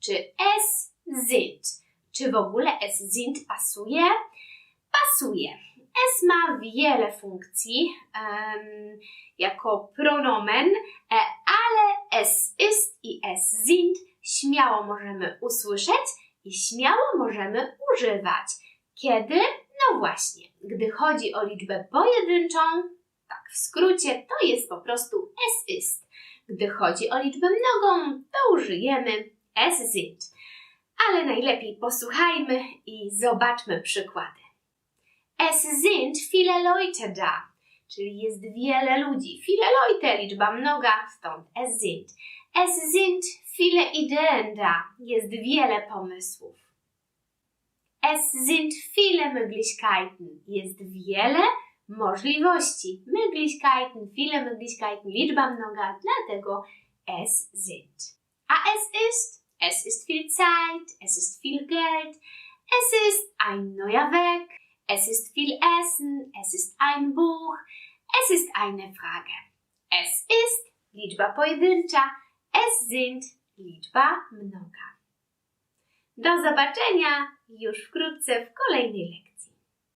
czy es sind. Czy w ogóle es sind pasuje? Pasuje. Es ma wiele funkcji em, jako pronomen, e, ale es ist i es sind śmiało możemy usłyszeć i śmiało możemy używać. Kiedy? No właśnie, gdy chodzi o liczbę pojedynczą, tak w skrócie, to jest po prostu es ist. Gdy chodzi o liczbę mnogą, to użyjemy es sind. Ale najlepiej posłuchajmy i zobaczmy przykłady. Es sind viele Leute da, czyli jest wiele ludzi. Viele Leute, liczba mnoga, stąd es sind. Es sind viele Ideen da, jest wiele pomysłów. Es sind viele Möglichkeiten, jest wiele możliwości. Möglichkeiten, viele Möglichkeiten, liczba mnoga, dlatego es sind. A es ist? Es ist viel Zeit, es ist viel Geld, es ist ein neuer Weg, es ist viel Essen, es ist ein Buch, es ist eine Frage. Es ist liczba pojedyncza, es sind liczba mnoga. Do zobaczenia już wkrótce w kolejnej lekcji.